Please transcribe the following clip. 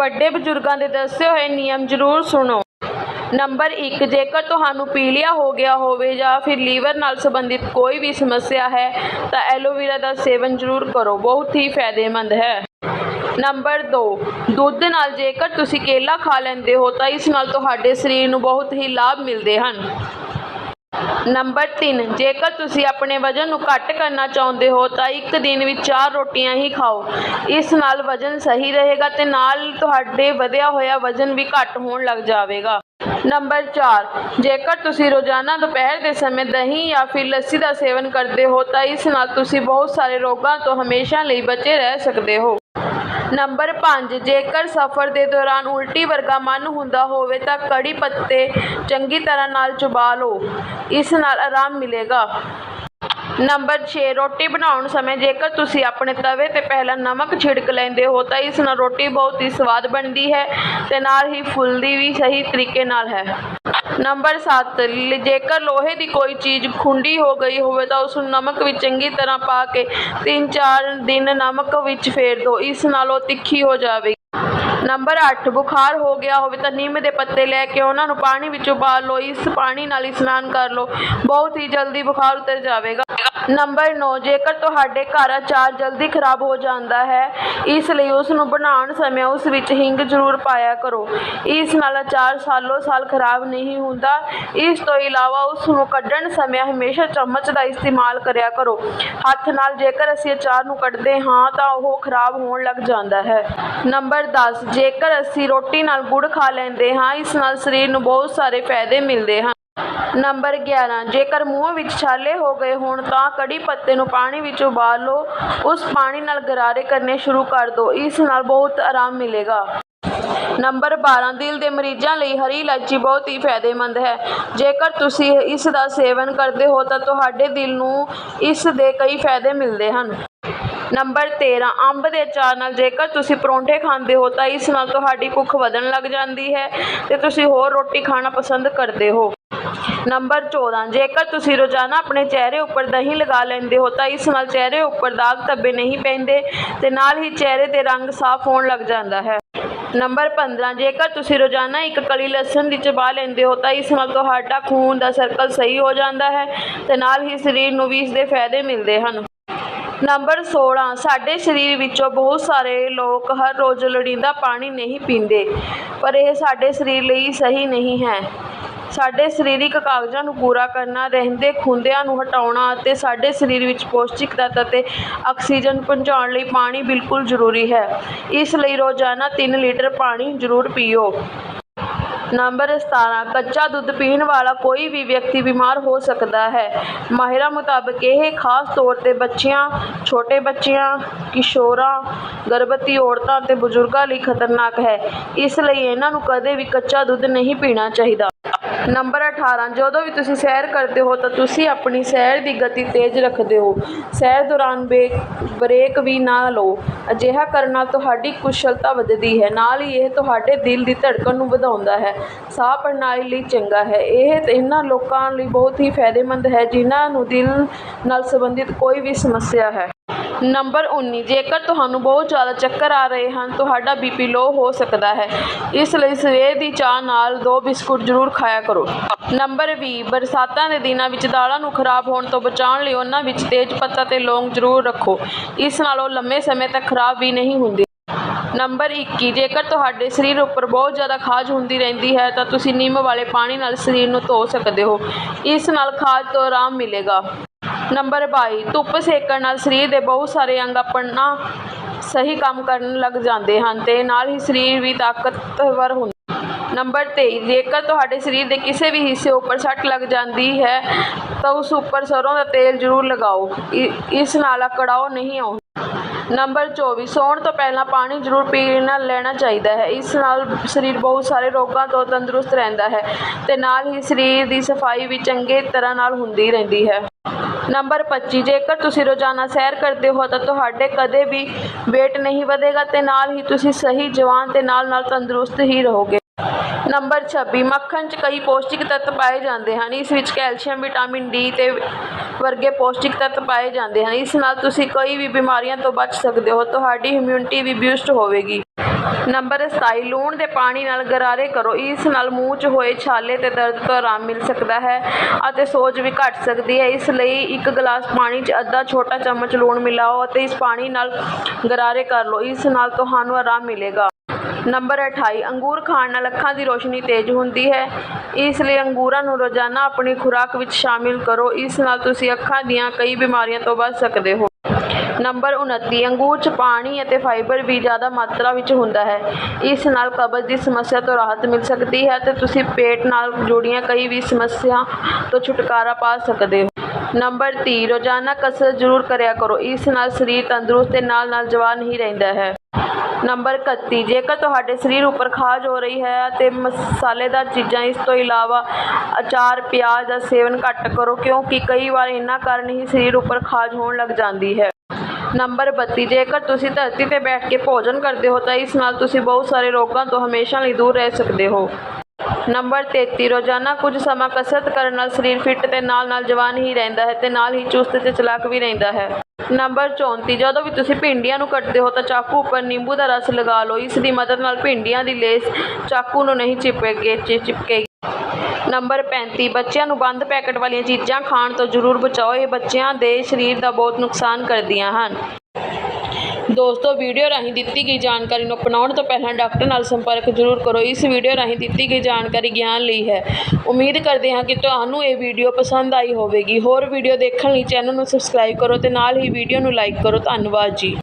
ਵੱਡੇ ਬਜ਼ੁਰਗਾਂ ਦੇ ਦੱਸੇ ਹੋਏ ਨਿਯਮ ਜ਼ਰੂਰ ਸੁਣੋ। ਨੰਬਰ 1 ਜੇਕਰ ਤੁਹਾਨੂੰ ਪੀਲੀਆ ਹੋ ਗਿਆ ਹੋਵੇ ਜਾਂ ਫਿਰ ਲੀਵਰ ਨਾਲ ਸੰਬੰਧਿਤ ਕੋਈ ਵੀ ਸਮੱਸਿਆ ਹੈ, ਤਾਂ ਐਲੋਵੇਰਾ ਦਾ ਸੇਵਨ ਜ਼ਰੂਰ ਕਰੋ, ਬਹੁਤ ਹੀ ਫਾਇਦੇਮੰਦ ਹੈ। ਨੰਬਰ 2 ਦੁੱਧ ਨਾਲ ਜੇਕਰ ਤੁਸੀਂ ਕੇਲਾ ਖਾ ਲੈਂਦੇ ਹੋ, ਤਾਂ ਇਸ ਨਾਲ ਤੁਹਾਡੇ ਸਰੀਰ ਨੂੰ ਬਹੁਤ ਹੀ ਲਾਭ ਮਿਲਦੇ ਹਨ। ਨੰਬਰ 3 ਜੇਕਰ ਤੁਸੀਂ ਆਪਣੇ ਵਜ਼ਨ ਨੂੰ ਘੱਟ ਕਰਨਾ ਚਾਹੁੰਦੇ ਹੋ, ਤਾਂ ਇੱਕ ਦਿਨ ਵਿੱਚ ਚਾਰ ਰੋਟੀਆਂ ਹੀ ਖਾਓ। ਇਸ ਨਾਲ ਵਜ਼ਨ ਸਹੀ ਰਹੇਗਾ ਤੇ ਨਾਲ ਤੁਹਾਡੇ ਵਧਿਆ ਹੋਇਆ ਵਜ਼ਨ ਵੀ ਘੱਟ ਹੋਣ ਲੱਗ ਜਾਵੇਗਾ। ਨੰਬਰ 4 ਜੇਕਰ ਤੁਸੀਂ ਰੋਜ਼ਾਨਾ ਦੁਪਹਿਰ ਦੇ ਸਮੇਂ ਦਹੀਂ ਜਾਂ ਫਿਰ ਲੱਸੀ ਦਾ ਸੇਵਨ ਕਰਦੇ ਹੋ, ਤਾਂ ਇਸ ਨਾਲ ਤੁਸੀਂ ਬਹੁਤ ਸਾਰੇ ਰੋਗਾਂ ਤੋਂ ਹਮੇਸ਼ਾ ਲਈ ਬਚੇ ਰਹਿ ਸਕਦੇ ਹੋ। ਨੰਬਰ 5 ਜੇਕਰ ਸਫ਼ਰ ਦੇ ਦੌਰਾਨ ਉਲਟੀ ਵਰਗਾ ਮਨ ਹੁੰਦਾ ਹੋਵੇ ਤਾਂ ਕੜੀ ਪੱਤੇ ਚੰਗੀ ਤਰ੍ਹਾਂ ਨਾਲ ਚਬਾ ਲਓ। ਇਸ ਨਾਲ ਆਰਾਮ ਮਿਲੇਗਾ। ਨੰਬਰ 6 ਰੋਟੀ ਬਣਾਉਣ ਸਮੇਂ ਜੇਕਰ ਤੁਸੀਂ ਆਪਣੇ ਤਵੇ ਤੇ ਪਹਿਲਾਂ ਨਮਕ ਛਿੜਕ ਲੈਂਦੇ ਹੋ ਤਾਂ ਇਸ ਨਾਲ ਰੋਟੀ ਬਹੁਤ ਹੀ ਸਵਾਦ ਬਣਦੀ ਹੈ ਤੇ ਨਾਲ ਹੀ ਫੁੱਲਦੀ ਵੀ ਸਹੀ ਤਰੀਕੇ ਨਾਲ ਹੈ। ਨੰਬਰ 7 ਜੇਕਰ ਲੋਹੇ ਦੀ ਕੋਈ ਚੀਜ਼ ਖੁੰਡੀ ਹੋ ਗਈ ਹੋਵੇ ਤਾਂ ਉਸ ਨੂੰ ਨਮਕ ਵਿੱਚ ਚੰਗੀ ਤਰ੍ਹਾਂ ਪਾ ਕੇ 3-4 ਦਿਨ ਨਮਕ ਵਿੱਚ ਫੇਰ ਦਿਓ ਇਸ ਨਾਲ ਉਹ ਤਿੱਖੀ ਹੋ ਜਾਵੇਗੀ। ਨੰਬਰ 8 ਬੁਖਾਰ ਹੋ ਗਿਆ ਹੋਵੇ ਤਾਂ ਨਿੰਮ ਦੇ ਪੱਤੇ ਲੈ ਕੇ ਉਹਨਾਂ ਨੂੰ ਪਾਣੀ ਵਿੱਚ ਉਬਾਲ ਲਓ, ਇਸ ਪਾਣੀ ਨਾਲ ਇਸ਼ਨਾਨ ਕਰ ਲਓ। ਬਹੁਤ ਹੀ ਜਲਦੀ ਬੁਖਾਰ ਉਤਰ ਜਾਵੇਗਾ। ਨੰਬਰ 9 ਜੇਕਰ ਤੁਹਾਡੇ ਘਰ ਅਚਾਰ ਜਲਦੀ ਖਰਾਬ ਹੋ ਜਾਂਦਾ ਹੈ, ਇਸ ਲਈ ਉਸ ਨੂੰ ਬਣਾਉਣ ਸਮੇਂ ਉਸ ਵਿੱਚ ਹਿੰਗ ਜ਼ਰੂਰ ਪਾਇਆ ਕਰੋ। ਇਸ ਨਾਲ ਅਚਾਰ ਸਾਲੋ ਸਾਲ ਖਰਾਬ ਨਹੀਂ ਹੁੰਦਾ। ਇਸ ਤੋਂ ਇਲਾਵਾ ਉਸ ਨੂੰ ਕੱਢਣ ਸਮੇਂ ਹਮੇਸ਼ਾ ਚਮਚ ਦਾ ਇਸਤੇਮਾਲ ਕਰਿਆ ਕਰੋ। ਹੱਥ ਨਾਲ ਜੇਕਰ ਅਸੀਂ ਅਚਾਰ ਨੂੰ ਕੱਢਦੇ ਹਾਂ, ਤਾਂ ਉਹ ਖਰਾਬ ਹੋਣ ਲੱਗ ਜਾਂਦਾ ਹੈ। ਨੰਬਰ 10 ਜੇਕਰ ਅਸੀਂ ਰੋਟੀ ਨਾਲ ਗੁੜ ਖਾ ਲੈਂਦੇ ਹਾਂ, ਇਸ ਨਾਲ ਸਰੀਰ ਨੂੰ ਬਹੁਤ ਸਾਰੇ ਫਾਇਦੇ ਮਿਲਦੇ ਹਨ। ਨੰਬਰ 11 ਜੇਕਰ ਮੂੰਹ ਵਿੱਚ ਛਾਲੇ ਹੋ ਗਏ ਹੋਣ ਤਾਂ ਕੜੀ ਪੱਤੇ ਨੂੰ ਪਾਣੀ ਵਿੱਚ ਉਬਾਲ। ਲਓ ਉਸ ਪਾਣੀ ਨਾਲ ਗਰਾਰੇ ਕਰਨੇ ਸ਼ੁਰੂ ਕਰ ਦਿਓ ਇਸ ਨਾਲ ਬਹੁਤ ਆਰਾਮ ਮਿਲੇਗਾ। ਨੰਬਰ 12 ਦਿਲ ਦੇ ਮਰੀਜ਼ਾਂ ਲਈ ਹਰੀ ਇਲਾਇਚੀ ਬਹੁਤ ਹੀ ਫਾਇਦੇਮੰਦ ਹੈ। ਜੇਕਰ ਤੁਸੀਂ ਇਸ ਦਾ ਸੇਵਨ ਕਰਦੇ ਹੋ ਤਾਂ ਤੁਹਾਡੇ ਦਿਲ ਨੂੰ ਇਸ ਦੇ ਕਈ ਫਾਇਦੇ ਮਿਲਦੇ ਹਨ। ਨੰਬਰ 13 ਅੰਬ ਦੇ ਅਚਾਰ ਨਾਲ ਜੇਕਰ ਤੁਸੀਂ ਪਰੌਂਠੇ ਖਾਂਦੇ ਹੋ ਤਾਂ ਇਸ ਨਾਲ ਤੁਹਾਡੀ ਭੁੱਖ ਵਧਣ ਲੱਗ ਜਾਂਦੀ ਹੈ ਤੇ ਤੁਸੀਂ ਹੋਰ ਰੋਟੀ ਖਾਣਾ ਪਸੰਦ ਕਰਦੇ ਹੋ। ਨੰਬਰ 14 ਜੇਕਰ ਤੁਸੀਂ ਰੋਜ਼ਾਨਾ ਆਪਣੇ ਚਿਹਰੇ ਉੱਪਰ ਦਹੀਂ ਲਗਾ ਲੈਂਦੇ ਹੋ, ਤਾਂ ਇਸ ਨਾਲ ਚਿਹਰੇ ਉੱਪਰ ਦਾਗ ਧੱਬੇ ਨਹੀਂ ਪੈਂਦੇ ਤੇ ਨਾਲ ਹੀ ਚਿਹਰੇ ਤੇ ਰੰਗ ਸਾਫ਼ ਹੋਣ ਲੱਗ ਜਾਂਦਾ ਹੈ। ਨੰਬਰ 15 ਜੇਕਰ ਤੁਸੀਂ ਰੋਜ਼ਾਨਾ ਇੱਕ ਕਲੀ ਲਸਣ ਦੀ ਚਬਾ ਲੈਂਦੇ ਹੋ, ਤਾਂ ਇਸ ਨਾਲ ਤੁਹਾਡਾ ਖੂਨ ਦਾ ਸਰਕਲ ਸਹੀ ਹੋ ਜਾਂਦਾ ਹੈ ਤੇ ਨਾਲ ਹੀ ਸਰੀਰ ਨੂੰ ਵੀ ਇਸ ਦੇ ਫਾਇਦੇ ਮਿਲਦੇ ਹਨ। ਨੰਬਰ 16 ਸਾਡੇ ਸਰੀਰ ਵਿੱਚੋਂ ਬਹੁਤ ਸਾਰੇ ਲੋਕ ਹਰ ਰੋਜ਼ ਲੋੜੀਂਦਾ ਪਾਣੀ ਨਹੀਂ ਪੀਂਦੇ, ਪਰ ਇਹ ਸਾਡੇ ਸਰੀਰ ਲਈ ਸਹੀ ਨਹੀਂ ਹੈ। ਸਾਡੇ ਸਰੀਰਕ ਕਾਗਜ਼ਾਂ ਨੂੰ ਪੂਰਾ ਕਰਨਾ, ਰਹਿੰਦੇ ਖੂੰਦਿਆਂ ਨੂੰ ਹਟਾਉਣਾ ਅਤੇ ਸਾਡੇ ਸਰੀਰ ਵਿੱਚ ਪੌਸ਼ਟਿਕ ਤੱਤ ਅਤੇ ਆਕਸੀਜਨ ਪਹੁੰਚਾਉਣ ਲਈ ਪਾਣੀ ਬਿਲਕੁਲ ਜ਼ਰੂਰੀ ਹੈ। ਇਸ ਲਈ ਰੋਜ਼ਾਨਾ 3 ਲੀਟਰ ਪਾਣੀ ਜ਼ਰੂਰ ਪੀਓ। ਨੰਬਰ 17 ਕੱਚਾ ਦੁੱਧ ਪੀਣ ਵਾਲਾ ਕੋਈ ਵੀ ਵਿਅਕਤੀ ਬਿਮਾਰ ਹੋ ਸਕਦਾ ਹੈ। ਮਾਹਿਰਾਂ ਮੁਤਾਬਕ ਇਹ ਖਾਸ ਤੌਰ ਤੇ ਬੱਚਿਆਂ, ਛੋਟੇ ਬੱਚਿਆਂ, ਕਿਸ਼ੋਰਾਂ, ਗਰਭਵਤੀ ਔਰਤਾਂ ਅਤੇ ਬਜ਼ੁਰਗਾਂ ਲਈ ਖਤਰਨਾਕ ਹੈ। ਇਸ ਲਈ ਇਹਨਾਂ ਨੂੰ ਕਦੇ ਵੀ ਕੱਚਾ ਦੁੱਧ ਨਹੀਂ ਪੀਣਾ ਚਾਹੀਦਾ। ਨੰਬਰ 18 ਜਦੋਂ ਵੀ ਤੁਸੀਂ ਸੈਰ ਕਰਦੇ ਹੋ ਤਾਂ ਤੁਸੀਂ ਆਪਣੀ ਸੈਰ ਦੀ ਗਤੀ ਤੇਜ਼ ਰੱਖਦੇ ਹੋ। ਸੈਰ ਦੌਰਾਨ ਬੇ ਬ੍ਰੇਕ ਵੀ ਨਾ ਲਓ। ਅਜਿਹਾ ਕਰਨ ਨਾਲ ਤੁਹਾਡੀ ਕੁਸ਼ਲਤਾ ਵੱਧਦੀ ਹੈ। ਨਾਲ ਹੀ ਇਹ ਤੁਹਾਡੇ ਦਿਲ ਦੀ ਧੜਕਣ ਨੂੰ ਵਧਾਉਂਦਾ ਹੈ। ਸਾਹ ਪ੍ਰਣਾਲੀ ਲਈ ਚੰਗਾ ਹੈ। ਇਹ ਇਹਨਾਂ ਲੋਕਾਂ ਲਈ ਬਹੁਤ ਹੀ ਫਾਇਦੇਮੰਦ ਹੈ, ਜਿਨ੍ਹਾਂ ਨੂੰ ਦਿਲ ਨਾਲ ਸੰਬੰਧਿਤ ਕੋਈ ਵੀ ਸਮੱਸਿਆ ਹੈ। ਨੰਬਰ 19 ਜੇਕਰ ਤੁਹਾਨੂੰ ਬਹੁਤ ਜ਼ਿਆਦਾ ਚੱਕਰ ਆ ਰਹੇ ਹਨ, ਤੁਹਾਡਾ ਬੀਪੀ ਲੋ ਹੋ ਸਕਦਾ ਹੈ। ਇਸ ਲਈ ਸਵੇਰ ਦੀ ਚਾਹ ਨਾਲ ਦੋ ਬਿਸਕੁਟ ਜ਼ਰੂਰ ਖਾਇਆ ਕਰੋ। ਨੰਬਰ 20 ਬਰਸਾਤਾਂ ਦੇ ਦਿਨਾਂ ਵਿੱਚ ਦਾਲਾਂ ਨੂੰ ਖਰਾਬ ਹੋਣ ਤੋਂ ਬਚਾਉਣ ਲਈ ਉਹਨਾਂ ਵਿੱਚ ਤੇਜ਼ ਪੱਤਾ ਤੇ ਲੌਂਗ ਜ਼ਰੂਰ ਰੱਖੋ। ਇਸ ਨਾਲ ਉਹ ਲੰਮੇ ਸਮੇਂ ਤੱਕ ਖਰਾਬ ਵੀ ਨਹੀਂ ਹੁੰਦੀ। ਨੰਬਰ 21 ਜੇਕਰ ਤੁਹਾਡੇ ਸਰੀਰ ਉੱਪਰ ਬਹੁਤ ਜ਼ਿਆਦਾ ਖਾਜ ਹੁੰਦੀ ਰਹਿੰਦੀ ਹੈ, ਤਾਂ ਤੁਸੀਂ ਨਿੰਮ ਵਾਲੇ ਪਾਣੀ ਨਾਲ ਸਰੀਰ ਨੂੰ ਧੋ ਸਕਦੇ ਹੋ। ਇਸ ਨਾਲ ਖਾਜ ਤੋਂ ਆਰਾਮ ਮਿਲੇਗਾ। ਨੰਬਰ 22 ਧੁੱਪ ਸੇਕਣ ਨਾਲ ਸਰੀਰ ਦੇ ਬਹੁਤ ਸਾਰੇ ਅੰਗ ਆਪਣਾ ਸਹੀ ਕੰਮ ਕਰਨ ਲੱਗ ਜਾਂਦੇ ਹਨ ਤੇ ਨਾਲ ਹੀ ਸਰੀਰ ਵੀ ਤਾਕਤਵਰ ਹੁੰਦਾ ਨੰਬਰ 23 ਜੇਕਰ ਤੁਹਾਡੇ ਸਰੀਰ ਦੇ ਕਿਸੇ ਵੀ ਹਿੱਸੇ ਉੱਪਰ ਸੱਟ ਲੱਗ ਜਾਂਦੀ ਹੈ, ਤਾਂ ਉਸ ਉੱਪਰ ਸਰੋਂ ਦਾ ਤੇਲ ਜ਼ਰੂਰ ਲਗਾਓ। ਇਸ ਨਾਲ ਅਕੜਾਓ ਨਹੀਂ ਆਉਂਦਾ। ਨੰਬਰ 24 ਸੌਣ ਤੋਂ ਪਹਿਲਾਂ ਪਾਣੀ ਜ਼ਰੂਰ ਪੀਣਾ ਲੈਣਾ ਚਾਹੀਦਾ ਹੈ। ਇਸ ਨਾਲ ਸਰੀਰ ਬਹੁਤ ਸਾਰੇ ਰੋਗਾਂ ਤੋਂ ਤੰਦਰੁਸਤ ਰਹਿੰਦਾ ਹੈ ਤੇ ਨਾਲ ਹੀ ਸਰੀਰ ਦੀ ਸਫ਼ਾਈ ਵੀ ਚੰਗੇ ਤਰ੍ਹਾਂ ਨਾਲ ਹੁੰਦੀ ਰਹਿੰਦੀ ਹੈ। ਨੰਬਰ 25 ਜੇਕਰ ਤੁਸੀਂ ਰੋਜ਼ਾਨਾ ਸੈਰ ਕਰਦੇ ਹੋ ਤਾਂ ਤੁਹਾਡੇ ਕਦੇ ਵੀ weight ਨਹੀਂ ਵਧੇਗਾ ਤੇ ਨਾਲ ਹੀ ਤੁਸੀਂ ਸਹੀ ਜਵਾਨ ਤੇ ਨਾਲ ਨਾਲ ਤੰਦਰੁਸਤ ਹੀ ਰਹੋਗੇ। ਨੰਬਰ 26 ਮੱਖਣ 'ਚ ਕਈ ਪੌਸ਼ਟਿਕ ਤੱਤ ਪਾਏ ਜਾਂਦੇ ਹਨ। ਇਸ ਵਿੱਚ ਕੈਲਸ਼ੀਅਮ, ਵਿਟਾਮਿਨ ਡੀ ਤੇ ਵਰਗੇ ਪੌਸ਼ਟਿਕ ਤੱਤ ਪਾਏ ਜਾਂਦੇ ਹਨ। ਇਸ ਨਾਲ ਤੁਸੀਂ ਕਈ ਵੀ ਬਿਮਾਰੀਆਂ ਤੋਂ ਬਚ ਸਕਦੇ ਹੋ। ਤੁਹਾਡੀ ਇਮਿਊਨਿਟੀ ਵੀ ਬੂਸਟ ਹੋਵੇਗੀ। ਨੰਬਰ 27 ਲੂਣ ਦੇ ਪਾਣੀ ਨਾਲ ਗਰਾਰੇ ਕਰੋ। ਇਸ ਨਾਲ ਮੂੰਹ 'ਚ ਹੋਏ ਛਾਲੇ ਤੇ ਦਰਦ ਤੋਂ ਆਰਾਮ ਮਿਲ ਸਕਦਾ ਹੈ ਅਤੇ ਸੋਜ ਵੀ ਘਟ ਸਕਦੀ ਹੈ। ਇਸ ਲਈ ਇੱਕ ਗਲਾਸ ਪਾਣੀ 'ਚ ਅੱਧਾ ਛੋਟਾ ਚਮਚ ਲੂਣ ਮਿਲਾਓ ਅਤੇ ਇਸ ਪਾਣੀ ਨਾਲ ਗਰਾਰੇ ਕਰ ਲਓ। ਇਸ ਨਾਲ ਤੁਹਾਨੂੰ ਆਰਾਮ ਮਿਲੇਗਾ। ਨੰਬਰ 28 ਅੰਗੂਰ ਖਾਣ ਨਾਲ ਅੱਖਾਂ ਦੀ ਰੋਸ਼ਨੀ ਤੇਜ਼ ਹੁੰਦੀ ਹੈ। ਇਸ ਲਈ ਅੰਗੂਰਾਂ ਨੂੰ ਰੋਜ਼ਾਨਾ ਆਪਣੀ ਖੁਰਾਕ ਵਿੱਚ ਸ਼ਾਮਿਲ ਕਰੋ। ਇਸ ਨਾਲ ਤੁਸੀਂ ਅੱਖਾਂ ਦੀਆਂ ਕਈ ਬਿਮਾਰੀਆਂ ਤੋਂ ਬਚ ਸਕਦੇ ਹੋ। ਨੰਬਰ 29 ਅੰਗੂਰ 'ਚ ਪਾਣੀ ਅਤੇ ਫਾਈਬਰ ਵੀ ਜ਼ਿਆਦਾ ਮਾਤਰਾ ਵਿੱਚ ਹੁੰਦਾ ਹੈ। ਇਸ ਨਾਲ ਕਬਜ਼ ਦੀ ਸਮੱਸਿਆ ਤੋਂ ਰਾਹਤ ਮਿਲ ਸਕਦੀ ਹੈ ਅਤੇ ਤੁਸੀਂ ਪੇਟ ਨਾਲ ਜੁੜੀਆਂ ਕਈ ਵੀ ਸਮੱਸਿਆ ਤੋਂ ਛੁਟਕਾਰਾ ਪਾ ਸਕਦੇ ਹੋ। ਨੰਬਰ 30 ਰੋਜ਼ਾਨਾ ਕਸਰਤ ਜ਼ਰੂਰ ਕਰਿਆ ਕਰੋ। ਇਸ ਨਾਲ ਸਰੀਰ ਤੰਦਰੁਸਤ ਤੇ ਨਾਲ ਨਾਲ ਜਵਾਨ ਹੀ ਰਹਿੰਦਾ ਹੈ। ਨੰਬਰ 31 ਜੇਕਰ ਤੁਹਾਡੇ ਸਰੀਰ ਉੱਪਰ ਖਾਜ ਹੋ ਰਹੀ ਹੈ ਅਤੇ ਮਸਾਲੇਦਾਰ ਚੀਜ਼ਾਂ, ਇਸ ਤੋਂ ਇਲਾਵਾ ਅਚਾਰ, ਪਿਆਜ਼ ਦਾ ਸੇਵਨ ਘੱਟ ਕਰੋ ਕਿਉਂਕਿ ਕਈ ਵਾਰ ਇਹਨਾਂ ਕਾਰਨ ਹੀ ਸਰੀਰ ਉੱਪਰ ਖਾਜ ਹੋਣ ਲੱਗ ਜਾਂਦੀ ਹੈ। ਨੰਬਰ 32 ਜੇਕਰ ਤੁਸੀਂ ਧਰਤੀ ਤੇ ਬੈਠ ਕੇ ਭੋਜਨ ਕਰਦੇ ਹੋ, ਤਾਂ ਇਸ ਨਾਲ ਤੁਸੀਂ ਬਹੁਤ ਸਾਰੇ ਰੋਗਾਂ ਤੋਂ ਹਮੇਸ਼ਾ ਲਈ ਦੂਰ ਰਹਿ ਸਕਦੇ ਹੋ। ਨੰਬਰ 33 ਰੋਜ਼ਾਨਾ ਕੁਝ ਸਮਾਂ ਕਸਰਤ ਕਰਨ ਨਾਲ ਸਰੀਰ ਫਿੱਟ ਤੇ ਨਾਲ ਨਾਲ ਜਵਾਨ ਹੀ ਰਹਿੰਦਾ ਹੈ ਤੇ ਨਾਲ ਹੀ ਚੁਸਤ ਤੇ ਚਲਾਕ ਵੀ ਰਹਿੰਦਾ ਹੈ। ਨੰਬਰ 34 ਜਦੋਂ ਵੀ ਤੁਸੀਂ ਭਿੰਡੀਆਂ ਨੂੰ ਕੱਟਦੇ ਹੋ, ਤਾਂ ਚਾਕੂ ਉੱਪਰ ਨਿੰਬੂ ਦਾ ਰਸ ਲਗਾ ਲਓ। ਇਸ ਦੀ ਮਦਦ ਨਾਲ ਭਿੰਡੀਆਂ ਦੀ ਲੇਸ ਚਾਕੂ ਨੂੰ ਨਹੀਂ ਚਿਪਕੇ ਚਿ- ਚਿਪਕੇਗੀ। ਨੰਬਰ 35 ਬੱਚਿਆਂ ਨੂੰ ਬੰਦ ਪੈਕਟ ਵਾਲੀਆਂ ਚੀਜ਼ਾਂ ਖਾਣ ਤੋਂ ਜ਼ਰੂਰ ਬਚਾਓ, ਇਹ ਬੱਚਿਆਂ ਦੇ ਸਰੀਰ ਦਾ ਬਹੁਤ ਨੁਕਸਾਨ ਕਰਦੀਆਂ ਹਨ। ਦੋਸਤੋ, ਵੀਡੀਓ ਰਾਹੀਂ ਦਿੱਤੀ ਗਈ ਜਾਣਕਾਰੀ ਨੂੰ ਅਪਣਾਉਣ ਤੋਂ ਪਹਿਲਾਂ ਡਾਕਟਰ ਨਾਲ ਸੰਪਰਕ ਜ਼ਰੂਰ ਕਰੋ। ਇਸ ਵੀਡੀਓ ਰਾਹੀਂ ਦਿੱਤੀ ਗਈ ਜਾਣਕਾਰੀ ਗਿਆਨ ਲਈ ਹੈ। ਉਮੀਦ ਕਰਦੇ ਹਾਂ ਕਿ ਤੁਹਾਨੂੰ ਇਹ ਵੀਡੀਓ ਪਸੰਦ ਆਈ ਹੋਵੇਗੀ। ਹੋਰ ਵੀਡੀਓ ਦੇਖਣ ਲਈ ਚੈਨਲ ਨੂੰ ਸਬਸਕ੍ਰਾਈਬ ਕਰੋ ਤੇ ਨਾਲ ਹੀ ਵੀਡੀਓ ਨੂੰ ਲਾਈਕ ਕਰੋ। ਧੰਨਵਾਦ ਜੀ।